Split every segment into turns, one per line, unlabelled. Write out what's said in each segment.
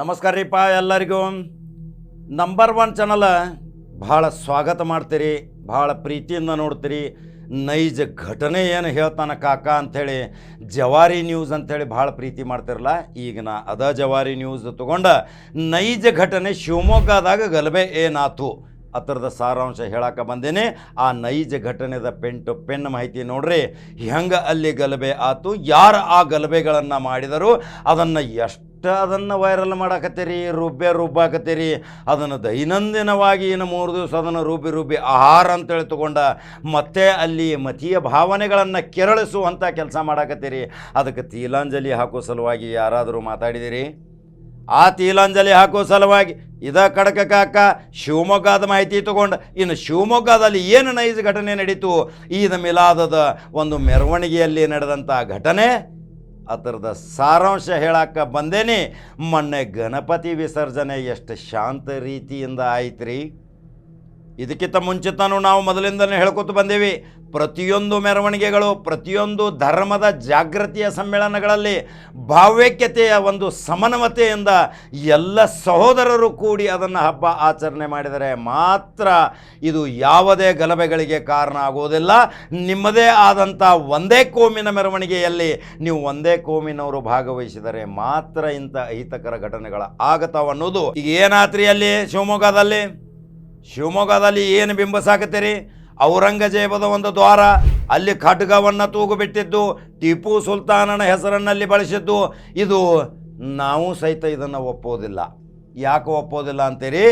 ನಮಸ್ಕಾರ ರೀಪ್ಪ ಎಲ್ಲರಿಗೂ. Number one channel ಭಾಳ ಸ್ವಾಗತ ಮಾಡ್ತೀರಿ, ಭಾಳ ಪ್ರೀತಿಯಿಂದ ನೋಡ್ತೀರಿ. ನೈಜ ಘಟನೆ ಏನು ಹೇಳ್ತಾನೆ ಕಾಕ ಅಂಥೇಳಿ, ಜವಾರಿ ನ್ಯೂಸ್ ಅಂಥೇಳಿ ಭಾಳ ಪ್ರೀತಿ ಮಾಡ್ತಿರಲ್ಲ ಈಗ ನಾ ಅದ ಜವಾರಿ ನ್ಯೂಸ್ ತೊಗೊಂಡ ನೈಜ ಘಟನೆ ಶಿವಮೊಗ್ಗದಾಗ ಗಲಭೆ ಏನಾತು ಅದರದ ಸಾರಾಂಶ ಹೇಳಕ್ಕೆ ಬಂದೇನೆ. ಆ ನೈಜ ಘಟನೆದ ಪೆನ್ ಪೆನ್ ಮಾಹಿತಿ ನೋಡ್ರಿ, ಹೆಂಗೆ ಅಲ್ಲಿ ಗಲಭೆ ಆತು, ಯಾರು ಆ ಗಲಭೆಗಳನ್ನು ಮಾಡಿದರು, ಅದನ್ನು ಎಷ್ಟು ಅದನ್ನು ವೈರಲ್ ಮಾಡಾಕತ್ತೀರಿ ರುಬ್ಬೆ ರುಬ್ಬಾಕತ್ತೀರಿ. ಅದನ್ನು ದೈನಂದಿನವಾಗಿ ಇನ್ನು ಮೂರು ದಿವಸ ಅದನ್ನು ರುಬ್ಬಿ ರುಬ್ಬಿ ಆಹಾರ ಅಂತೇಳಿ ತಗೊಂಡ ಮತ್ತೆ ಅಲ್ಲಿ ಮತೀಯ ಭಾವನೆಗಳನ್ನು ಕೆರಳಿಸುವಂಥ ಕೆಲಸ ಮಾಡಾಕತ್ತೀರಿ. ಅದಕ್ಕೆ ತೀಲಾಂಜಲಿ ಹಾಕೋ ಸಲುವಾಗಿ ಯಾರಾದರೂ ಮಾತಾಡಿದಿರಿ? ಆ ತೀಲಾಂಜಲಿ ಹಾಕೋ ಸಲುವಾಗಿ ಇದ ಕಡಕ ಕಾಕ ಶಿವಮೊಗ್ಗದ ಮಾಹಿತಿ ತಗೊಂಡು ಇನ್ನು ಶಿವಮೊಗ್ಗದಲ್ಲಿ ಏನು ನೈಜ ಘಟನೆ ನಡೀತು? ಈದ ಮಿಲಾದದ ಒಂದು ಮೆರವಣಿಗೆಯಲ್ಲಿ ನಡೆದಂಥ ಘಟನೆ? ಅದರದ ಸಾರಾಂಶ ಹೇಳಕ್ಕೆ ಬಂದೇನೆ. ಮೊನ್ನೆ ಗಣಪತಿ ವಿಸರ್ಜನೆ ಎಷ್ಟು ಶಾಂತ ರೀತಿಯಿಂದ ಆಯ್ತ್ರಿ. ಇದಕ್ಕಿಂತ ಮುಂಚಿತನೂ ನಾವು ಮೊದಲಿಂದಲೇ ಹೇಳ್ಕೊತ ಬಂದೇವಿ. ಪ್ರತಿಯೊಂದು ಮೆರವಣಿಗೆಗಳು, ಪ್ರತಿಯೊಂದು ಧರ್ಮದ ಜಾಗೃತಿಯ ಸಮ್ಮೇಳನಗಳಲ್ಲಿ ಭಾವೈಕ್ಯತೆಯ ಒಂದು ಸಮನ್ವತೆಯಿಂದ ಎಲ್ಲ ಸಹೋದರರು ಕೂಡಿ ಅದನ್ನು ಹಬ್ಬ ಆಚರಣೆ ಮಾಡಿದರೆ ಮಾತ್ರ ಇದು ಯಾವುದೇ ಗಲಭೆಗಳಿಗೆ ಕಾರಣ ಆಗುವುದಿಲ್ಲ. ನಿಮ್ಮದೇ ಆದಂಥ ಒಂದೇ ಕೋಮಿನ ಮೆರವಣಿಗೆಯಲ್ಲಿ ನೀವು ಒಂದೇ ಕೋಮಿನವರು ಭಾಗವಹಿಸಿದರೆ ಮಾತ್ರ ಇಂಥ ಅಹಿತಕರ ಘಟನೆಗಳ ಆಗತಾವ ಅನ್ನೋದು ಈಗ ಏನಾತ್ರಿಯಲ್ಲಿ ಶಿವಮೊಗ್ಗದಲ್ಲಿ? ಶಿವಮೊಗ್ಗದಲ್ಲಿ ಏನು ಬಿಂಬಿಸಾಕತ್ತೀರಿ? ಔರಂಗಜೇಬದ ಒಂದು ದ್ವಾರ, ಅಲ್ಲಿ ಖಡ್ಗವನ್ನು ತೂಗುಬಿಟ್ಟಿದ್ದು, ಟಿಪ್ಪು ಸುಲ್ತಾನನ ಹೆಸರನ್ನಲ್ಲಿ ಬಳಸಿದ್ದು, ಇದು ನಾವು ಸಹಿತ ಇದನ್ನು ಒಪ್ಪೋದಿಲ್ಲ ಯಾಕೆ ಒಪ್ಪೋದಿಲ್ಲ ಅಂತೀರಿ?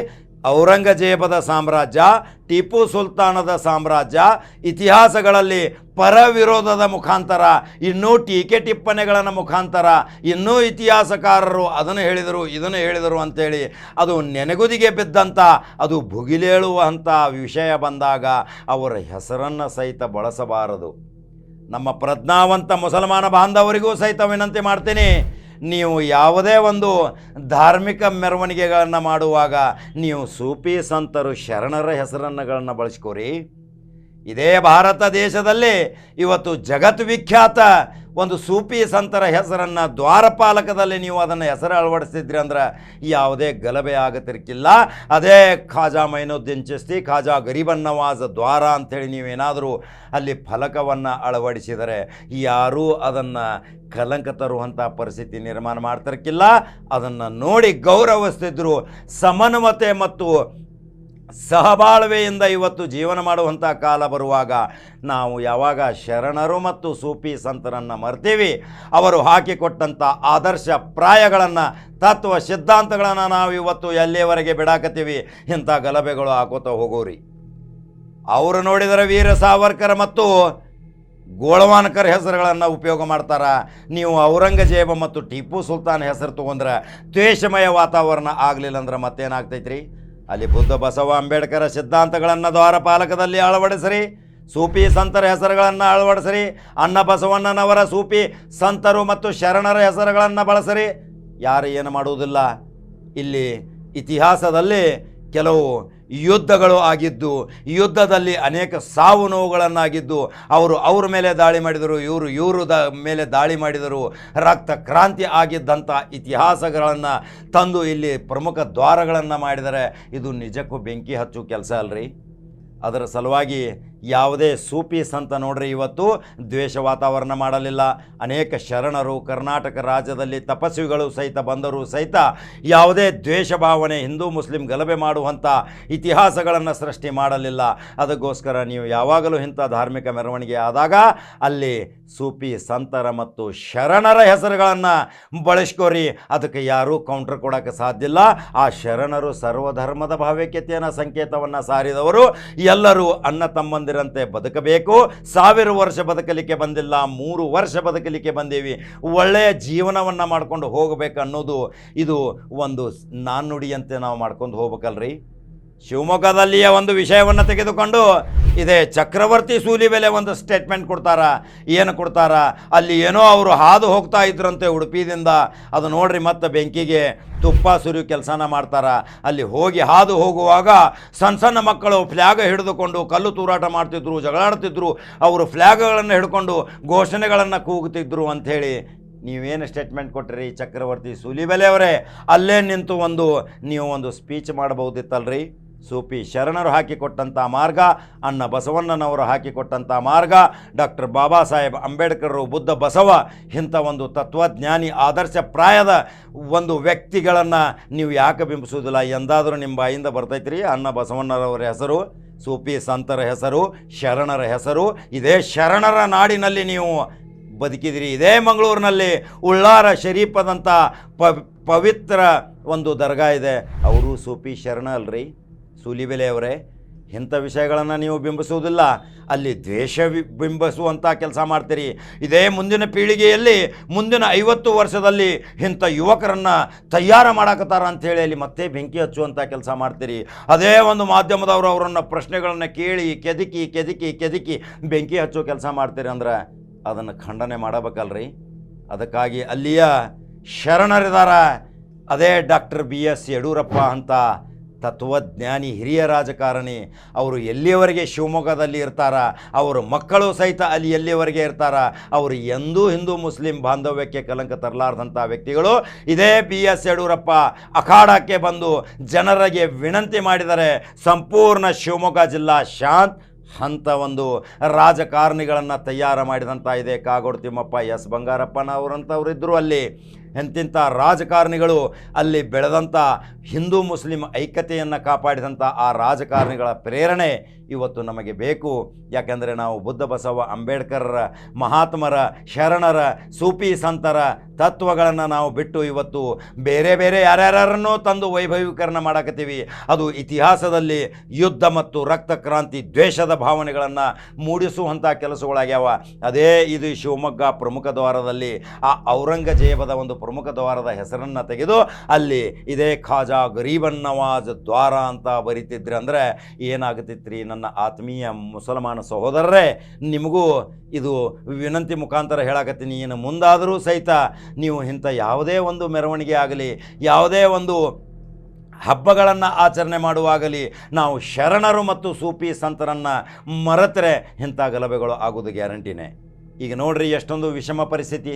ಔರಂಗಜೇಬದ ಸಾಮ್ರಾಜ್ಯ, ಟಿಪ್ಪು ಸುಲ್ತಾನದ ಸಾಮ್ರಾಜ್ಯ, ಇತಿಹಾಸಗಳಲ್ಲಿ ಪರವಿರೋಧದ ಮುಖಾಂತರ, ಇನ್ನೂ ಟೀಕೆ ಟಿಪ್ಪಣಿಗಳ ಮುಖಾಂತರ, ಇನ್ನೂ ಇತಿಹಾಸಕಾರರು ಅದನ್ನು ಹೇಳಿದರು, ಇದನ್ನು ಹೇಳಿದರು ಅಂಥೇಳಿ ಅದು ನೆನೆಗುದಿಗೆ ಬಿದ್ದಂಥ ಅದು ಭುಗಿಲೇಳುವಂಥ ವಿಷಯ ಬಂದಾಗ ಅವರ ಹೆಸರನ್ನು ಸಹಿತ ಬಳಸಬಾರದು. ನಮ್ಮ ಪ್ರಜ್ಞಾವಂತ ಮುಸಲ್ಮಾನ ಬಾಂಧವರಿಗೂ ಸಹಿತ ವಿನಂತಿ ಮಾಡ್ತೀನಿ. ನೀವು ಯಾವುದೇ ಒಂದು ಧಾರ್ಮಿಕ ಮೆರವಣಿಗೆಗಳನ್ನು ಮಾಡುವಾಗ ನೀವು ಸೂಫಿ ಸಂತರು ಶರಣರ ಹೆಸರನ್ನುಗಳನ್ನು ಬಳಸ್ಕೋರಿ. ಇದೇ ಭಾರತ ದೇಶದಲ್ಲಿ ಇವತ್ತು ಜಗತ್ ವಿಖ್ಯಾತ ಒಂದು ಸೂಫಿ ಸಂತರ ಹೆಸರನ್ನು ದ್ವಾರಪಾಲಕದಲ್ಲಿ ನೀವು ಅದನ್ನು ಹೆಸರು ಅಳವಡಿಸಿದ್ರಿ ಅಂದ್ರೆ ಯಾವುದೇ ಗಲಭೆ ಆಗತಿರ್ಕಿಲ್ಲ. ಅದೇ ಖಾಜಾ ಮೈನುದ್ದೀನ್ ಚಿಸ್ತಿ, ಖಾಜಾ ಗರೀಬನ್ ನವಾಜ್ ದ್ವಾರ ಅಂಥೇಳಿ ನೀವೇನಾದರೂ ಅಲ್ಲಿ ಫಲಕವನ್ನು ಅಳವಡಿಸಿದರೆ ಯಾರೂ ಅದನ್ನು ಕಲಂಕ ತರುವಂಥ ಪರಿಸ್ಥಿತಿ ನಿರ್ಮಾಣ ಮಾಡ್ತಿರ್ಕಿಲ್ಲ. ಅದನ್ನು ನೋಡಿ ಗೌರವಿಸ್ತಿದ್ರು. ಸಮನ್ವತೆ ಮತ್ತು ಸಹಬಾಳ್ವೆಯಿಂದ ಇವತ್ತು ಜೀವನ ಮಾಡುವಂಥ ಕಾಲ ಬರುವಾಗ ನಾವು ಯಾವಾಗ ಶರಣರು ಮತ್ತು ಸೂಫಿ ಸಂತರನ್ನು ಮರ್ತೀವಿ, ಅವರು ಹಾಕಿಕೊಟ್ಟಂಥ ಆದರ್ಶ ಪ್ರಾಯಗಳನ್ನು, ತತ್ವ ಸಿದ್ಧಾಂತಗಳನ್ನು ನಾವು ಇವತ್ತು ಎಲ್ಲಿಯವರೆಗೆ ಬಿಡಾಕತ್ತೀವಿ, ಇಂಥ ಗಲಭೆಗಳು ಹಾಕೋತ ಹೋಗೋರಿ. ಅವರು ನೋಡಿದರೆ ವೀರ ಸಾವರ್ಕರ್ ಮತ್ತು ಗೋಳವಾನಕರ್ ಹೆಸರುಗಳನ್ನು ಉಪಯೋಗ ಮಾಡ್ತಾರೆ. ನೀವು ಔರಂಗಜೇಬ ಮತ್ತು ಟಿಪ್ಪು ಸುಲ್ತಾನ್ ಹೆಸರು ತೊಗೊಂಡ್ರೆ ದ್ವೇಷಮಯ ವಾತಾವರಣ ಆಗಲಿಲ್ಲ ಅಂದ್ರೆ ಮತ್ತೇನಾಗ್ತೈತ್ರಿ? ಅಲ್ಲಿ ಬುದ್ಧ ಬಸವ ಅಂಬೇಡ್ಕರ ಸಿದ್ಧಾಂತಗಳನ್ನು ದ್ವಾರಪಾಲಕದಲ್ಲಿ ಅಳವಡಿಸ್ರಿ. ಸೂಫಿ ಸಂತರ ಹೆಸರುಗಳನ್ನು ಅಳವಡಿಸ್ರಿ. ಅನ್ನ ಬಸವಣ್ಣನವರ ಸೂಫಿ ಸಂತರು ಮತ್ತು ಶರಣರ ಹೆಸರುಗಳನ್ನು ಬಳಸ್ರಿ. ಯಾರು ಏನು ಮಾಡುವುದಿಲ್ಲ. ಇಲ್ಲಿ ಇತಿಹಾಸದಲ್ಲಿ ಕೆಲವು ಯುದ್ಧಗಳು ಆಗಿದ್ದು, ಯುದ್ಧದಲ್ಲಿ ಅನೇಕ ಸಾವು ನೋವುಗಳನ್ನಾಗಿದ್ದು, ಅವರು ಅವ್ರ ಮೇಲೆ ದಾಳಿ ಮಾಡಿದರು, ಇವರು ಇವರು ದ ಮೇಲೆ ದಾಳಿ ಮಾಡಿದರು. ರಕ್ತ ಕ್ರಾಂತಿ ಆಗಿದ್ದಂಥ ಇತಿಹಾಸಗಳನ್ನು ತಂದು ಇಲ್ಲಿ ಪ್ರಮುಖ ದ್ವಾರಗಳನ್ನು ಮಾಡಿದರೆ ಇದು ನಿಜಕ್ಕೂ ಬೆಂಕಿ ಹಚ್ಚು ಕೆಲಸ ಅಲ್ರಿ. ಅದರ ಸಲುವಾಗಿ ಯಾವುದೇ ಸೂಫಿ ಸಂತ ನೋಡ್ರಿ, ಇವತ್ತು ದ್ವೇಷ ವಾತಾವರಣ ಮಾಡಲಿಲ್ಲ. ಅನೇಕ ಶರಣರು ಕರ್ನಾಟಕ ರಾಜ್ಯದಲ್ಲಿ ತಪಸ್ವಿಗಳು ಸಹಿತ, ಬಂದರು ಸಹಿತ ಯಾವುದೇ ದ್ವೇಷ ಭಾವನೆ ಹಿಂದೂ, ಮುಸ್ಲಿಂ ಗಲಭೆ ಮಾಡುವಂಥ ಇತಿಹಾಸಗಳನ್ನು ಸೃಷ್ಟಿ ಮಾಡಲಿಲ್ಲ. ಅದಕ್ಕೋಸ್ಕರ ನೀವು ಯಾವಾಗಲೂ ಇಂಥ ಧಾರ್ಮಿಕ ಮೆರವಣಿಗೆ ಆದಾಗ ಅಲ್ಲಿ ಸೂಫಿ ಸಂತರ ಮತ್ತು ಶರಣರ ಹೆಸರುಗಳನ್ನು ಬಳಸ್ಕೋರಿ. ಅದಕ್ಕೆ ಯಾರೂ ಕೌಂಟರ್ ಕೊಡೋಕ್ಕೆ ಸಾಧ್ಯ ಇಲ್ಲ. ಆ ಶರಣರು ಸರ್ವಧರ್ಮದ ಭಾವೈಕ್ಯತೆಯನ್ನು ಸಂಕೇತವನ್ನು ಸಾರಿದವರು. ಎಲ್ಲರೂ ಅಣ್ಣ ತಮ್ಮಂದಿರಂತೆ ಬದುಕಬೇಕು. ಸಾವಿರ ವರ್ಷ ಬದುಕಲಿಕ್ಕೆ ಬಂದಿಲ್ಲ, ಮೂರು ವರ್ಷ ಬದುಕಲಿಕ್ಕೆ ಬಂದೀವಿ. ಒಳ್ಳೆಯ ಜೀವನವನ್ನು ಮಾಡ್ಕೊಂಡು ಹೋಗಬೇಕು ಅನ್ನೋದು ಇದು ಒಂದು ನಾಣ್ಣುಡಿಯಂತೆ ನಾವು ಮಾಡ್ಕೊಂಡು ಹೋಗ್ಬೇಕಲ್ರಿ? ಶಿವಮೊಗ್ಗದಲ್ಲಿಯ ಒಂದು ವಿಷಯವನ್ನು ತೆಗೆದುಕೊಂಡು ಇದೇ ಚಕ್ರವರ್ತಿ ಸೂಲಿಬೆಲೆ ಒಂದು ಸ್ಟೇಟ್ಮೆಂಟ್ ಕೊಡ್ತಾರ. ಏನು ಕೊಡ್ತಾರ? ಅಲ್ಲಿ ಏನೋ ಅವರು ಹಾದು ಹೋಗ್ತಾ ಇದ್ರಂತೆ ಉಡುಪಿದಿಂದ ಅದು ನೋಡ್ರಿ ಮತ್ತೆ ಬೆಂಕಿಗೆ ತುಪ್ಪ ಸುರಿ ಕೆಲಸನ ಮಾಡ್ತಾರ. ಅಲ್ಲಿ ಹೋಗಿ ಹಾದು ಹೋಗುವಾಗ ಸಣ್ಣ ಸಣ್ಣ ಮಕ್ಕಳು ಫ್ಲ್ಯಾಗ್ ಹಿಡಿದುಕೊಂಡು ಕಲ್ಲು ತೂರಾಟ ಮಾಡ್ತಿದ್ರು, ಜಗಳಾಡ್ತಿದ್ರು. ಅವರು ಫ್ಲ್ಯಾಗ್ಗಳನ್ನು ಹಿಡ್ಕೊಂಡು ಘೋಷಣೆಗಳನ್ನು ಕೂಗುತ್ತಿದ್ರು ಅಂಥೇಳಿ ನೀವೇನು ಸ್ಟೇಟ್ಮೆಂಟ್ ಕೊಟ್ಟಿರಿ ಚಕ್ರವರ್ತಿ ಸೂಲಿಬೆಲೆ ಅವರೇ? ಅಲ್ಲೇ ನಿಂತು ಒಂದು, ನೀವು ಒಂದು ಸ್ಪೀಚ್ ಮಾಡಬಹುದಿತ್ತಲ್ರಿ? ಸೂಪಿ ಶರಣರು ಹಾಕಿಕೊಟ್ಟಂಥ ಮಾರ್ಗ, ಅನ್ನ ಬಸವಣ್ಣನವರು ಹಾಕಿಕೊಟ್ಟಂಥ ಮಾರ್ಗ, ಡಾಕ್ಟರ್ ಬಾಬಾ ಸಾಹೇಬ್ ಅಂಬೇಡ್ಕರ್ ಬುದ್ಧ ಬಸವ, ಇಂಥ ಒಂದು ತತ್ವಜ್ಞಾನಿ, ಆದರ್ಶ ಪ್ರಾಯದ ಒಂದು ವ್ಯಕ್ತಿಗಳನ್ನು ನೀವು ಯಾಕೆ ಬಿಂಬಿಸುವುದಿಲ್ಲ? ಎಂದಾದರೂ ನಿಮ್ಮ ಬಾಯಿಂದ ಬರ್ತೈತ್ರಿ. ಅನ್ನ ಬಸವಣ್ಣರವರ ಹೆಸರು, ಸೂಪಿ ಸಂತರ ಹೆಸರು, ಶರಣರ ಹೆಸರು, ಇದೇ ಶರಣರ ನಾಡಿನಲ್ಲಿ ನೀವು ಬದುಕಿದಿರಿ. ಇದೇ ಮಂಗಳೂರಿನಲ್ಲಿ ಉಳ್ಳಾರ ಶರೀಫದಂಥ ಪವಿತ್ರ ಒಂದು ದರ್ಗಾ ಇದೆ. ಅವರು ಸೂಪಿ ಶರಣ ಅಲ್ರಿ? ಸೂಲಿಬೆಲೆ ಅವರೇ ಇಂಥ ವಿಷಯಗಳನ್ನು ನೀವು ಬಿಂಬಿಸುವುದಿಲ್ಲ. ಅಲ್ಲಿ ದ್ವೇಷ ಬಿಂಬಿಸುವಂಥ ಕೆಲಸ ಮಾಡ್ತೀರಿ. ಇದೇ ಮುಂದಿನ ಪೀಳಿಗೆಯಲ್ಲಿ, ಮುಂದಿನ ಐವತ್ತು ವರ್ಷದಲ್ಲಿ ಇಂಥ ಯುವಕರನ್ನು ತಯಾರು ಮಾಡಾಕತ್ತಾರ ಅಂಥೇಳಿ ಅಲ್ಲಿ ಮತ್ತೆ ಬೆಂಕಿ ಹಚ್ಚುವಂಥ ಕೆಲಸ ಮಾಡ್ತೀರಿ. ಅದೇ ಒಂದು ಮಾಧ್ಯಮದವರು ಅವರನ್ನು ಪ್ರಶ್ನೆಗಳನ್ನು ಕೇಳಿ, ಕೆದಕಿ ಕೆದಕಿ ಕೆದಕಿ ಬೆಂಕಿ ಹಚ್ಚೋ ಕೆಲಸ ಮಾಡ್ತೀರಿ ಅಂದ್ರೆ ಅದನ್ನು ಖಂಡನೆ ಮಾಡಬೇಕಲ್ರಿ. ಅದಕ್ಕಾಗಿ ಅಲ್ಲಿಯ ಶರಣರಿದಾರ. ಅದೇ ಡಾಕ್ಟರ್ ಬಿ ಎಸ್ ಯಡಿಯೂರಪ್ಪ ಅಂತ ತತ್ವಜ್ಞಾನಿ ಹಿರಿಯ ರಾಜಕಾರಣಿ, ಅವರು ಎಲ್ಲಿಯವರೆಗೆ ಶಿವಮೊಗ್ಗದಲ್ಲಿ ಇರ್ತಾರ, ಅವರ ಮಕ್ಕಳು ಸಹಿತ ಅಲ್ಲಿ ಎಲ್ಲಿಯವರೆಗೆ ಇರ್ತಾರ, ಅವರು ಎಂದೂ ಹಿಂದೂ ಮುಸ್ಲಿಂ ಬಾಂಧವ್ಯಕ್ಕೆ ಕಲಂಕ ತರಲಾರ್ದಂಥ ವ್ಯಕ್ತಿಗಳು ಇದೇ ಬಿ ಎಸ್ ಯಡಿಯೂರಪ್ಪ ಅಖಾಡಕ್ಕೆ ಬಂದು ಜನರಿಗೆ ವಿನಂತಿ ಮಾಡಿದರೆ ಸಂಪೂರ್ಣ ಶಿವಮೊಗ್ಗ ಜಿಲ್ಲಾ ಶಾಂತ್ ಅಂಥ ಒಂದು ರಾಜಕಾರಣಿಗಳನ್ನು ತಯಾರು ಮಾಡಿದಂಥ ಇದೆ. ಕಾಗೋಡು ತಿಮ್ಮಪ್ಪ ಎಸ್ ಬಂಗಾರಪ್ಪನವರಂಥವ್ರು ಇದ್ದರು ಅಲ್ಲಿ. ಎಂತಿಂಥ ರಾಜಕಾರಣಿಗಳು ಅಲ್ಲಿ ಬೆಳೆದಂಥ ಹಿಂದೂ ಮುಸ್ಲಿಂ ಐಕ್ಯತೆಯನ್ನು ಕಾಪಾಡಿದಂಥ ಆ ರಾಜಕಾರಣಿಗಳ ಪ್ರೇರಣೆ ಇವತ್ತು ನಮಗೆ ಬೇಕು. ಯಾಕೆಂದರೆ ನಾವು ಬುದ್ಧ ಬಸವ ಅಂಬೇಡ್ಕರ್ರ ಮಹಾತ್ಮರ, ಶರಣರ, ಸೂಫಿ ಸಂತರ ತತ್ವಗಳನ್ನು ನಾವು ಬಿಟ್ಟು ಇವತ್ತು ಬೇರೆ ಬೇರೆ ಯಾರ್ಯಾರನ್ನೂ ತಂದು ವೈಭವೀಕರಣ ಮಾಡಕತ್ತೀವಿ. ಅದು ಇತಿಹಾಸದಲ್ಲಿ ಯುದ್ಧ ಮತ್ತು ರಕ್ತ ಕ್ರಾಂತಿ ದ್ವೇಷದ ಭಾವನೆಗಳನ್ನು ಮೂಡಿಸುವಂಥ ಕೆಲಸಗಳಾಗ್ಯಾವ. ಅದೇ ಇದು ಶಿವಮೊಗ್ಗ ಪ್ರಮುಖ ದ್ವಾರದಲ್ಲಿ ಆ ಔರಂಗಜೇಬದ ಒಂದು ಪ್ರಮುಖ ದ್ವಾರದ ಹೆಸರನ್ನು ತೆಗೆದು ಅಲ್ಲಿ ಇದೇ ಖಾಜಾ ಗರೀಬನ್ನವಾಜ್ ದ್ವಾರ ಅಂತ ಬರಿತಿದ್ರಿ ಅಂದರೆ ಏನಾಗುತ್ತಿತ್ರಿ ನನ್ನ ಆತ್ಮೀಯ ಮುಸಲ್ಮಾನ ಸಹೋದರರೇ, ನಿಮಗೂ ಇದು ವಿನಂತಿ ಮುಖಾಂತರ ಹೇಳಕತ್ತೀನಿ. ಏನು ಮುಂದಾದರೂ ಸಹಿತ ನೀವು ಇಂಥ ಯಾವುದೇ ಒಂದು ಮೆರವಣಿಗೆ ಆಗಲಿ, ಯಾವುದೇ ಒಂದು ಹಬ್ಬಗಳನ್ನು ಆಚರಣೆ ಮಾಡುವಾಗಲಿ, ನಾವು ಶರಣರು ಮತ್ತು ಸೂಫಿ ಸಂತರನ್ನು ಮರೆತರೆ ಇಂಥ ಗಲಭೆಗಳು ಆಗೋದು ಗ್ಯಾರಂಟಿನೇ. ಈಗ ನೋಡ್ರಿ ಎಷ್ಟೊಂದು ವಿಷಮ ಪರಿಸ್ಥಿತಿ.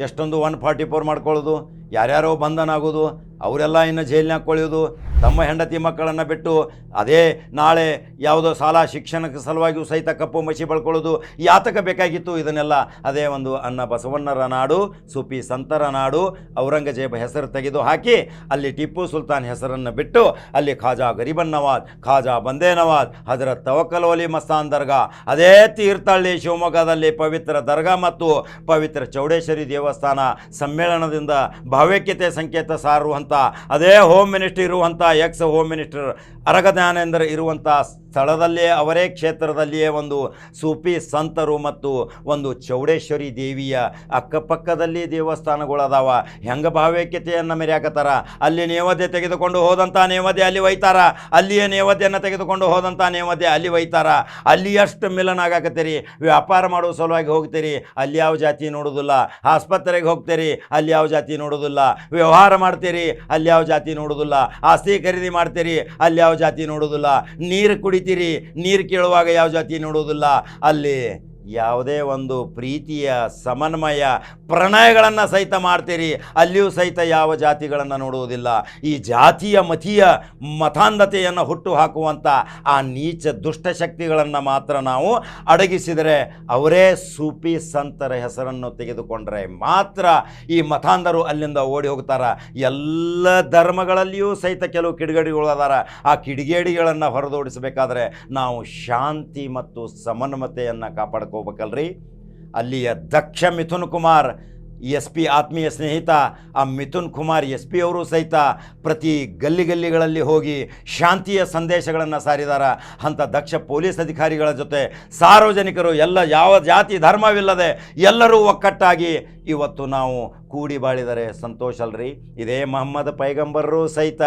ಎಷ್ಟೊಂದು ಒನ್ ಫಾರ್ಟಿ ಫೋರ್ ಮಾಡ್ಕೊಳ್ಳೋದು ಯಾರ್ಯಾರೋ ಬಂಧನ ಆಗೋದು ಅವರೆಲ್ಲ ಇನ್ನು ಜೈಲಿನಾಗ ಕೊಳೆಯೋದು, ತಮ್ಮ ಹೆಂಡತಿ ಮಕ್ಕಳನ್ನು ಬಿಟ್ಟು ಅದೇ ನಾಳೆ ಯಾವುದೋ ಶಾಲಾ ಶಿಕ್ಷಣಕ್ಕೆ ಸಲುವಾಗಿಯೂ ಸಹಿತ ಕಪ್ಪು ಮಸಿ ಬಳ್ಕೊಳ್ಳೋದು ಯಾತಕ ಬೇಕಾಗಿತ್ತು. ಇದನ್ನೆಲ್ಲ ಅದೇ ಒಂದು ಅನ್ನ ಬಸವಣ್ಣರ ನಾಡು, ಸುಪಿ ಸಂತರ ನಾಡು, ಔರಂಗಜೇಬ ಹೆಸರು ತೆಗೆದು ಹಾಕಿ ಅಲ್ಲಿ ಟಿಪ್ಪು ಸುಲ್ತಾನ್ ಹೆಸರನ್ನು ಬಿಟ್ಟು ಅಲ್ಲಿ ಖಾಜಾ ಗರೀಬನ್ ನವಾಜ್, ಖಾಜಾ ಬಂದೇ ನವಾಜ್, ಹಜರತ್ ತವಕಲ್ ಒಲಿ ಮಸ್ತಾನ್ ದರ್ಗಾ, ಅದೇ ತೀರ್ಥಹಳ್ಳಿ ಶಿವಮೊಗ್ಗದಲ್ಲಿ ಪವಿತ್ರ ದರ್ಗಾ ಮತ್ತು ಪವಿತ್ರ ಚೌಡೇಶ್ವರಿ ದೇವಸ್ಥಾನ ಸಮ್ಮೇಳನದಿಂದ ಭಾವೈಕ್ಯತೆ ಸಂಕೇತ ಸಾರುವಂಥ ಅದೇ ಹೋಮ್ ಮಿನಿಸ್ಟರ್ ಇರುವಂಥ ಎಕ್ಸ್ ಹೋಮ್ ಮಿನಿಸ್ಟರ್ ಅರಗಜ್ಞಾನೇಂದ್ರ ಇರುವಂಥ ಸ್ಥಳದಲ್ಲೇ ಅವರೇ ಕ್ಷೇತ್ರದಲ್ಲಿಯೇ ಒಂದು ಸೂಫಿ ಸಂತರು ಮತ್ತು ಒಂದು ಚೌಡೇಶ್ವರಿ ದೇವಿಯ ಅಕ್ಕಪಕ್ಕದಲ್ಲಿ ದೇವಸ್ಥಾನಗಳದಾವ. ಹೆಂಗೆ ಭಾವೈಕ್ಯತೆಯನ್ನು ಮೆರೆಯಾಕತ್ತಾರ? ಅಲ್ಲಿ ನೇವದ್ಯ ತೆಗೆದುಕೊಂಡು ಹೋದಂಥ ನೇವದ್ಯ ಅಲ್ಲಿ ಒಯ್ತಾರ? ಅಲ್ಲಿಯೇ ನೇವದ್ಯನ್ನು ತೆಗೆದುಕೊಂಡು ಹೋದಂಥ ನೇವದ್ಯ ಅಲ್ಲಿ ಒಯ್ತಾರ? ಅಲ್ಲಿ ಎಷ್ಟು ಮಿಲನ ಆಗಾಕತ್ತೀರಿ? ವ್ಯಾಪಾರ ಮಾಡೋ ಸಲುವಾಗಿ ಹೋಗ್ತೀರಿ? ಅಲ್ಲಿ ಯಾವ ಜಾತಿ ನೋಡೋದಿಲ್ಲ. ಆಸ್ಪತ್ರೆಗೆ ಹೋಗ್ತೀರಿ? ಅಲ್ಲಿ ಯಾವ ಜಾತಿ ನೋಡೋದಿಲ್ಲ. ವ್ಯವಹಾರ ಮಾಡ್ತೀರಿ? ಅಲ್ಲಿ ಯಾವ ಜಾತಿ ನೋಡೋದಿಲ್ಲ. ಆಸ್ತಿ ಖರೀದಿ ಮಾಡ್ತೀರಿ? ಅಲ್ಲಿ ಯಾವ ಜಾತಿ ನೋಡೋದಿಲ್ಲ. ನೀರು ಕುಡಿತೀರಿ ನೀರು ಕೇಳುವಾಗ ಯಾವ ಜಾತಿ ನೋಡೋದಿಲ್ಲ ಅಲ್ಲಿ ಯಾವುದೇ ಒಂದು ಪ್ರೀತಿಯ ಸಮನ್ವಯ ಪ್ರಣಯಗಳನ್ನು ಸಹಿತ ಮಾಡ್ತೀರಿ, ಅಲ್ಲಿಯೂ ಸಹಿತ ಯಾವ ಜಾತಿಗಳನ್ನು ನೋಡುವುದಿಲ್ಲ. ಈ ಜಾತಿಯ ಮತೀಯ ಮತಾಂಧತೆಯನ್ನು ಹುಟ್ಟು ಹಾಕುವಂಥ ಆ ನೀಚ ದುಷ್ಟಶಕ್ತಿಗಳನ್ನು ಮಾತ್ರ ನಾವು ಅಡಗಿಸಿದರೆ ಅವರೇ ಸೂಫಿ ಸಂತರ ಹೆಸರನ್ನು ತೆಗೆದುಕೊಂಡರೆ ಮಾತ್ರ ಈ ಮತಾಂಧರು ಅಲ್ಲಿಂದ ಓಡಿ ಹೋಗ್ತಾರೆ. ಎಲ್ಲ ಧರ್ಮಗಳಲ್ಲಿಯೂ ಸಹಿತ ಕೆಲವು ಕಿಡಿಗೇಡಿಗಳು ಅದಾರ ಆ ಕಿಡಿಗೇಡಿಗಳನ್ನು ಹೊರದೋಡಿಸಬೇಕಾದ್ರೆ ನಾವು ಶಾಂತಿ ಮತ್ತು ಸಮನ್ವತೆಯನ್ನು ಕಾಪಾಡ್ಕೋಬೇಕಲ್ರಿ ಅಲ್ಲಿಯ ದಕ್ಷ ಮಿಥುನ್ ಕುಮಾರ್ ಎಸ್ ಪಿ ಆತ್ಮೀಯ ಸ್ನೇಹಿತ ಆ ಮಿಥುನ್ ಕುಮಾರ್ ಎಸ್ ಪಿ ಅವರು ಸಹಿತ ಪ್ರತಿ ಗಲ್ಲಿ ಗಲ್ಲಿಗಳಲ್ಲಿ ಹೋಗಿ ಶಾಂತಿಯ ಸಂದೇಶಗಳನ್ನು ಸಾರಿದಾರ. ಅಂಥ ದಕ್ಷ ಪೊಲೀಸ್ ಅಧಿಕಾರಿಗಳ ಜೊತೆ ಸಾರ್ವಜನಿಕರು ಎಲ್ಲ ಯಾವ ಜಾತಿ ಧರ್ಮವಿಲ್ಲದೆ ಎಲ್ಲರೂ ಒಕ್ಕಟ್ಟಾಗಿ ಇವತ್ತು ನಾವು ಕೂಡಿ ಬಾಳಿದರೆ ಸಂತೋಷ ಅಲ್ರಿ. ಇದೇ ಮಹಮ್ಮದ್ ಪೈಗಂಬರರು ಸಹಿತ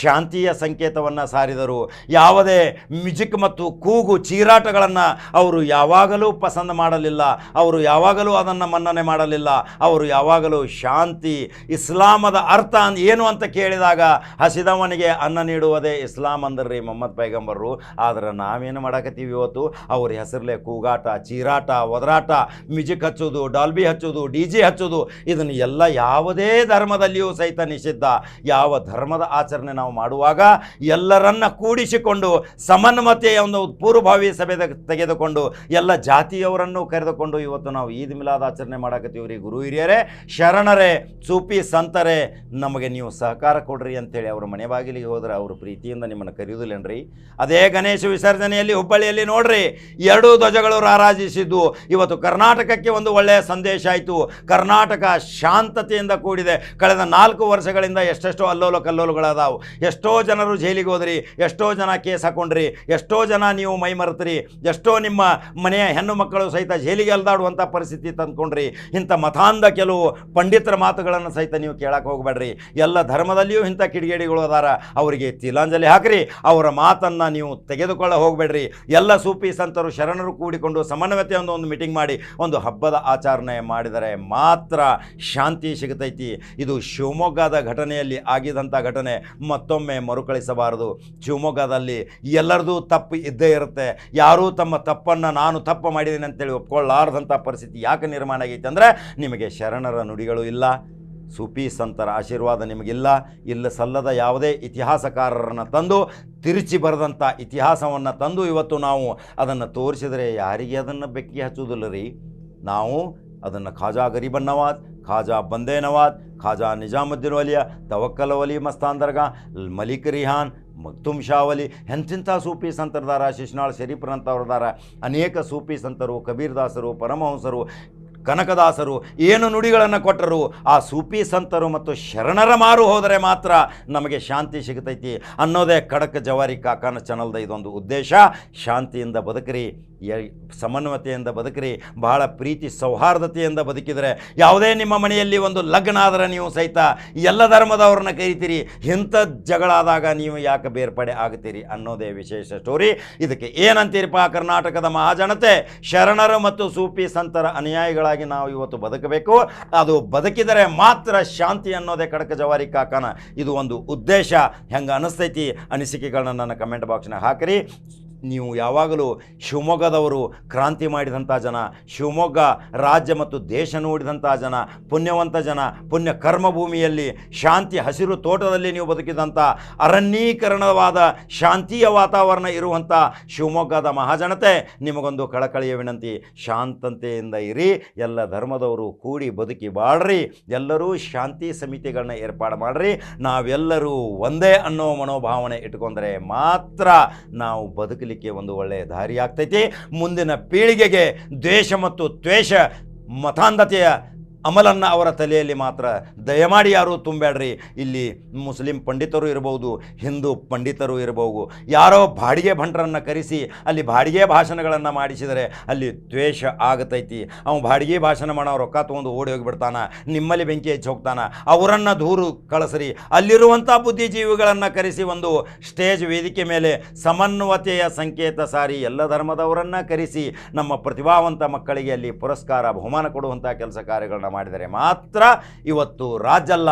ಶಾಂತಿಯ ಸಂಕೇತವನ್ನು ಸಾರಿದರು. ಯಾವುದೇ ಮ್ಯೂಜಿಕ್ ಮತ್ತು ಕೂಗು ಚೀರಾಟಗಳನ್ನು ಅವರು ಯಾವಾಗಲೂ ಪಸಂದ್ ಮಾಡಲಿಲ್ಲ. ಅವರು ಯಾವಾಗಲೂ ಅದನ್ನು ಮನ್ನಣೆ ಮಾಡಲಿಲ್ಲ. ಅವರು ಯಾವಾಗಲೂ ಶಾಂತಿ, ಇಸ್ಲಾಮದ ಅರ್ಥ ಏನು ಅಂತ ಕೇಳಿದಾಗ ಹಸಿದವನಿಗೆ ಅನ್ನ ನೀಡುವುದೇ ಇಸ್ಲಾಂ ಅಂದ್ರಿ ಮೊಹಮ್ಮದ್ ಪೈಗಂಬರು ಆದ್ರೆ ನಾವೇನು ಮಾಡಕತ್ತೀವಿ ಇವತ್ತು? ಅವ್ರ ಹೆಸರಲ್ಲೇ ಕೂಗಾಟ, ಚೀರಾಟ, ಒದರಾಟ ಮ್ಯೂಜಿಕ್ ಹಚ್ಚೋದು, ಡಾಲ್ಬಿ ಹಚ್ಚೋದು, ಡಿ ಜಿ ಹಚ್ಚೋದು. ಇದನ್ನು ಎಲ್ಲ ಯಾವುದೇ ಧರ್ಮದಲ್ಲಿಯೂ ಸಹಿತ ನಿಷಿದ್ಧ. ಯಾವ ಧರ್ಮದ ಆಚರಣೆ ನಾವು ಮಾಡುವಾಗ ಎಲ್ಲರನ್ನ ಕೂಡಿಸಿಕೊಂಡು ಸಮನ್ವತೆಯ ಒಂದು ಪೂರ್ವಭಾವಿ ಸಭೆ ತೆಗೆದುಕೊಂಡು ಎಲ್ಲ ಜಾತಿಯವರನ್ನು ಕರೆದುಕೊಂಡು ಇವತ್ತು ನಾವು ಈದ್ ಮಿಲಾದ್ ಆಚರಣೆ ಮಾಡಕತ್ತೀವಿ ರೀ ಗುರು ಹಿರಿಯರೇ ಶರಣರೇ, ಸೂಪಿ ಸಂತರೇ, ನಮಗೆ ನೀವು ಸಹಕಾರ ಕೊಡ್ರಿ ಅಂತೇಳಿ ಅವ್ರ ಮನೆ ಬಾಗಿಲಿಗೆ ಹೋದ್ರೆ ಅವರು ಪ್ರೀತಿಯಿಂದ ನಿಮ್ಮನ್ನು ಕರೆಯುವುದಿಲ್ಲೇನ್ರಿ? ಅದೇ ಗಣೇಶ ವಿಸರ್ಜನೆಯಲ್ಲಿ, ಹುಬ್ಬಳ್ಳಿಯಲ್ಲಿ ನೋಡ್ರಿ, ಎರಡೂ ಧ್ವಜಗಳು ರಾರಾಜಿಸಿದ್ದು. ಇವತ್ತು ಕರ್ನಾಟಕಕ್ಕೆ ಒಂದು ಒಳ್ಳೆಯ ಸಂದೇಶ ಆಯಿತು. ಕರ್ನಾಟಕ ಶಾಂತತೆಯಿಂದ ಕೂಡಿದೆ. ಕಳೆದ ನಾಲ್ಕು ವರ್ಷಗಳಿಂದ ಎಷ್ಟೆಷ್ಟೋ ಅಲ್ಲೋಲ ಕಲ್ಲೋಲುಗಳಾದವು. ಎಷ್ಟೋ ಜನರು ಜೈಲಿಗೆ ಹೋದ್ರಿ, ಎಷ್ಟೋ ಜನ ಕೇಸ್ ಹಾಕೊಂಡ್ರಿ, ಎಷ್ಟೋ ಜನ ನೀವು ಮೈ ಮರೆತ್ರಿ, ಎಷ್ಟೋ ನಿಮ್ಮ ಮನೆಯ ಹೆಣ್ಣು ಮಕ್ಕಳು ಸಹಿತ ಜೈಲಿಗೆ ಅಲ್ದಾಡುವಂಥ ಪರಿಸ್ಥಿತಿ ತಂದ್ಕೊಂಡ್ರಿ. ಇಂಥ ಮತಾಂಧ ಕೆಲವು ಪಂಡಿತರ ಮಾತುಗಳನ್ನು ಸಹಿತ ನೀವು ಕೇಳಕ್ಕೆ ಹೋಗಬೇಡ್ರಿ. ಎಲ್ಲ ಧರ್ಮದಲ್ಲಿಯೂ ಇಂಥ ಕಿಡಿಗೇಡಿಗಳು ಅದಾರ. ಅವರಿಗೆ ತಿಲಾಂಜಲಿ ಹಾಕ್ರಿ. ಅವರ ಮಾತನ್ನು ನೀವು ತೆಗೆದುಕೊಳ್ಳ ಹೋಗಬೇಡ್ರಿ. ಎಲ್ಲ ಸೂಫಿ ಸಂತರು ಶರಣರು ಕೂಡಿಕೊಂಡು ಸಮನ್ವಯತೆ ಒಂದು ಒಂದು ಮೀಟಿಂಗ್ ಮಾಡಿ ಒಂದು ಹಬ್ಬದ ಆಚರಣೆ ಮಾಡಿದರೆ ಮಾತ್ರ ಶಾಂತಿ ಸಿಗತೈತಿ. ಇದು ಶಿವಮೊಗ್ಗದ ಘಟನೆಯಲ್ಲಿ ಆಗಿದಂಥ ಘಟನೆ. ಮತ್ತೊಮ್ಮೆ ಮರುಕಳಿಸಬಾರದು. ಶಿವಮೊಗ್ಗದಲ್ಲಿ ಎಲ್ಲರದೂ ತಪ್ಪು ಇದ್ದೇ ಇರುತ್ತೆ. ಯಾರೂ ತಮ್ಮ ತಪ್ಪನ್ನು ನಾನು ತಪ್ಪು ಮಾಡಿದ್ದೀನಿ ಅಂತೇಳಿ ಒಪ್ಕೊಳ್ಳಾರ್ದಂಥ ಪರಿಸ್ಥಿತಿ ಯಾಕೆ ನಿರ್ಮಾಣ ಆಗೈತೆ ಅಂದರೆ ನಿಮಗೆ ಶರಣರ ನುಡಿಗಳು ಇಲ್ಲ ಸೂಫಿ ಸಂತರ ಆಶೀರ್ವಾದ ನಿಮಗಿಲ್ಲ. ಇಲ್ಲ ಸಲ್ಲದ ಯಾವುದೇ ಇತಿಹಾಸಕಾರರನ್ನು ತಂದು, ತಿರುಚಿ ಬರೆದಂಥ ಇತಿಹಾಸವನ್ನು ತಂದು ಇವತ್ತು ನಾವು ಅದನ್ನು ತೋರಿಸಿದರೆ ಯಾರಿಗೆ ಅದನ್ನು ಬೆಕ್ಕಿ ಹಚ್ಚುವುದಿಲ್ಲ ರೀ? ನಾವು ಅದನ್ನು ಖಾಜಾ ಗರೀಬನ್ ನವಾಜ್ ಖಾಜಾ ಬಂದೇನವಾದ್ ಖಾಜಾ ನಿಜಾಮುದ್ದೀನ್ ವಲಿಯ, ತವಕ್ಕಲ ವಲಿ, ಮಸ್ತಾನ್ ಮಲಿಕ್ ರಿಹಾನ್, ಮಕ್ತುಮ್ ಶಾವಲಿ ಎಂಥಿಂಥ ಸೂಫಿ ಸಂತರದಾರ ಶಿಶ್ನಾಳ್ ಶರೀಫ್ರಂಥವ್ರದಾರ ಅನೇಕ ಸೂಫಿ ಸಂತರು ಕಬೀರ್ದಾಸರು ಪರಮಹಂಸರು ಕನಕದಾಸರು ಏನು ನುಡಿಗಳನ್ನು ಕೊಟ್ಟರು? ಆ ಸೂಪಿ ಸಂತರು ಮತ್ತು ಶರಣರ ಮಾರು ಹೋದರೆ ಮಾತ್ರ ನಮಗೆ ಶಾಂತಿ ಸಿಗತೈತಿ ಅನ್ನೋದೇ ಖಡಕ್ ಜವಾರಿ ಕಾಕಾನ ಚಾನಲ್ದ ಇದೊಂದು ಉದ್ದೇಶ. ಶಾಂತಿಯಿಂದ ಬದುಕ್ರಿ ಸಮನ್ವತೆಯಿಂದ ಬದುಕ್ರಿ, ಬಹಳ ಪ್ರೀತಿ ಸೌಹಾರ್ದತೆಯಿಂದ ಬದುಕಿದರೆ ಯಾವುದೇ ನಿಮ್ಮ ಮನೆಯಲ್ಲಿ ಒಂದು ಲಗ್ನ ಆದರೆ ನೀವು ಸಹಿತ ಎಲ್ಲ ಧರ್ಮದವ್ರನ್ನ ಕರಿತೀರಿ, ಇಂಥ ಜಗಳಾದಾಗ ನೀವು ಯಾಕೆ ಬೇರ್ಪಡೆ ಆಗ್ತೀರಿ ಅನ್ನೋದೇ ವಿಶೇಷ ಸ್ಟೋರಿ ಇದಕ್ಕೆ ಏನಂತೀರಿಪ್ಪ ಕರ್ನಾಟಕದ ಮಹಾಜನತೆ? ಶರಣರು ಮತ್ತು ಸೂಪಿ ಸಂತರ ಅನುಯಾಯಿಗಳಾಗಿ ನಾವು ಇವತ್ತು ಬದುಕಬೇಕು. ಅದು ಬದುಕಿದರೆ ಮಾತ್ರ ಶಾಂತಿ ಅನ್ನೋದೇ ಕಡಕ ಜವಾರಿ ಕಾಕನ. ಇದು ಒಂದು ಉದ್ದೇಶ. ಹೆಂಗೆ ಅನಿಸ್ತೈತಿ ಅನಿಸಿಕೆಗಳನ್ನ ನನ್ನ ಕಮೆಂಟ್ ಬಾಕ್ಸ್ನಾಗ ಹಾಕಿರಿ. ನೀವು ಯಾವಾಗಲೂ ಶಿವಮೊಗ್ಗದವರು ಕ್ರಾಂತಿ ಮಾಡಿದಂಥ ಜನ, ಶಿವಮೊಗ್ಗ ರಾಜ್ಯ ಮತ್ತು ದೇಶ ನೋಡಿದಂಥ ಜನ, ಪುಣ್ಯವಂತ ಜನ, ಪುಣ್ಯ ಕರ್ಮಭೂಮಿಯಲ್ಲಿ ಶಾಂತಿ ಹಸಿರು ತೋಟದಲ್ಲಿ ನೀವು ಬದುಕಿದಂಥ ಅರಣ್ಯೀಕರಣವಾದ ಶಾಂತಿಯ ವಾತಾವರಣ ಇರುವಂಥ ಶಿವಮೊಗ್ಗದ ಮಹಾಜನತೆ, ನಿಮಗೊಂದು ಕಳಕಳಿಯ ವಿನಂತಿ. ಶಾಂತತೆಯಿಂದ ಇರಿ, ಎಲ್ಲ ಧರ್ಮದವರು ಕೂಡಿ ಬದುಕಿ ಬಾಳ್ರಿ, ಎಲ್ಲರೂ ಶಾಂತಿ ಸಮಿತಿಗಳನ್ನ ಏರ್ಪಾಡು ಮಾಡ್ರಿ. ನಾವೆಲ್ಲರೂ ಒಂದೇ ಅನ್ನೋ ಮನೋಭಾವನೆ ಇಟ್ಕೊಂಡ್ರೆ ಮಾತ್ರ ನಾವು ಬದುಕಲಿಕ್ಕೆ ಒಂದು ಒಳ್ಳೆಯ ದಾರಿ ಆಗ್ತೈತಿ ಮುಂದಿನ ಪೀಳಿಗೆಗೆ ದ್ವೇಷ ಮತ್ತು ತ್ವೇಷ ಮತಾಂಧತೆಯ ಅಮಲನ್ನು ಅವರ ತಲೆಯಲ್ಲಿ ಮಾತ್ರ. ದಯಮಾಡಿ ಯಾರೂ ತುಂಬಬೇಡ್ರಿ ಇಲ್ಲಿ ಮುಸ್ಲಿಂ ಪಂಡಿತರು ಇರಬಹುದು ಹಿಂದೂ ಪಂಡಿತರು ಇರಬಹುದು ಯಾರೋ ಬಾಡಿಗೆ ಭಂಟರನ್ನು ಕರೆಸಿ, ಅಲ್ಲಿ ಬಾಡಿಗೆ ಭಾಷಣಗಳನ್ನು ಮಾಡಿಸಿದರೆ ಅಲ್ಲಿ ದ್ವೇಷ ಆಗತೈತಿ. ಅವನು ಬಾಡಿಗೆ ಭಾಷಣ ಮಾಡೋ ರೊಕ್ಕ ತೊಗೊಂಡು ಓಡಿ ಹೋಗಿಬಿಡ್ತಾನೆ, ನಿಮ್ಮಲ್ಲಿ ಬೆಂಕಿ ಹೆಚ್ಚು ಹೋಗ್ತಾನೆ, ಅವರನ್ನು ದೂರು ಕಳಿಸ್ರಿ. ಅಲ್ಲಿರುವಂಥ ಬುದ್ಧಿಜೀವಿಗಳನ್ನು ಕರೆಸಿ ಒಂದು ಸ್ಟೇಜ್ ವೇದಿಕೆ ಮೇಲೆ ಸಮನ್ವತೆಯ ಸಂಕೇತ ಸಾರಿ ಎಲ್ಲ ಧರ್ಮದವರನ್ನು ಕರೆಸಿ, ನಮ್ಮ ಪ್ರತಿಭಾವಂತ ಮಕ್ಕಳಿಗೆ ಅಲ್ಲಿ ಪುರಸ್ಕಾರ, ಬಹುಮಾನ ಕೊಡುವಂಥ ಕೆಲಸ ಕಾರ್ಯಗಳನ್ನ ಮಾಡಿದರೆ ಮಾತ್ರ ಇವತ್ತು ರಾಜ್ಯಲ್ಲ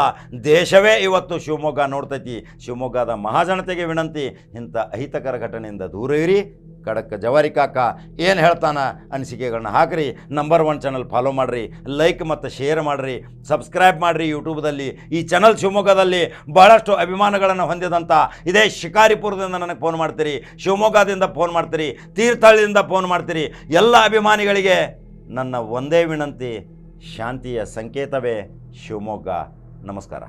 ದೇಶವೇ ಇವತ್ತು ಶಿವಮೊಗ್ಗ ನೋಡ್ತೈತಿ. ಶಿವಮೊಗ್ಗದ ಮಹಾಜನತೆಗೆ ವಿನಂತಿ, ಇಂಥ ಅಹಿತಕರ ಘಟನೆಯಿಂದ ದೂರ ಇರಿ. ಖಡಕ್ ಜವಾರಿ ಕಾಕ, ಏನು ಹೇಳ್ತಾನ ಅನಿಸಿಕೆಗಳನ್ನ ಹಾಕ್ರಿ. ನಂಬರ್ ಒನ್ ಚಾನಲ್ ಫಾಲೋ ಮಾಡಿರಿ. ಲೈಕ್ ಮತ್ತು ಶೇರ್ ಮಾಡಿರಿ. ಸಬ್ಸ್ಕ್ರೈಬ್ ಮಾಡಿರಿ ಯೂಟ್ಯೂಬ್ದಲ್ಲಿ ಈ ಚಾನಲ್ ಶಿವಮೊಗ್ಗದಲ್ಲಿ ಬಹಳಷ್ಟು ಅಭಿಮಾನಗಳನ್ನು ಹೊಂದಿದಂಥ ಇದೇ ಶಿಕಾರಿಪುರದಿಂದ ನನಗೆ ಫೋನ್ ಮಾಡ್ತೀರಿ. ಶಿವಮೊಗ್ಗದಿಂದ ಫೋನ್ ಮಾಡ್ತೀರಿ. ತೀರ್ಥಹಳ್ಳಿಯಿಂದ ಫೋನ್ ಮಾಡ್ತೀರಿ. ಎಲ್ಲ ಅಭಿಮಾನಿಗಳಿಗೆ ನನ್ನ ಒಂದೇ ವಿನಂತಿ. ಶಾಂತಿಯ ಸಂಕೇತವೇ ಶಿವಮೊಗ್ಗ. ನಮಸ್ಕಾರ.